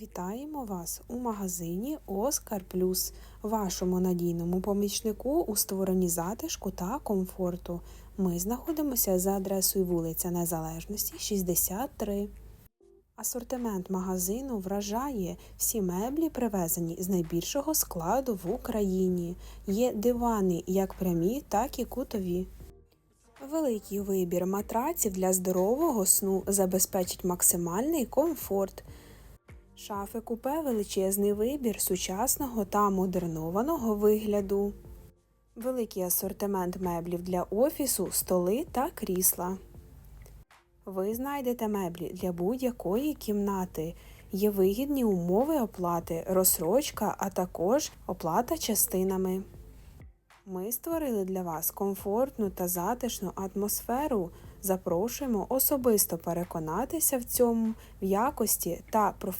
Вітаємо вас у магазині Оскар Плюс, вашому надійному помічнику у створенні затишку та комфорту. Ми знаходимося за адресою вулиця Незалежності 63. Асортимент магазину вражає всі меблі привезені з найбільшого складу в Україні. Є дивани як прямі, так і кутові. Великий вибір матраців для здорового сну забезпечить максимальний комфорт. Шафи купе величезний вибір сучасного та модернованого вигляду. Великий асортимент меблів для офісу, столи та крісла. Ви знайдете меблі для будь-якої кімнати. Є вигідні умови оплати, розсрочка, а також оплата частинами. Ми створили для вас комфортну та затишну атмосферу. Запрошуємо особисто переконатися в цьому в якості та професійності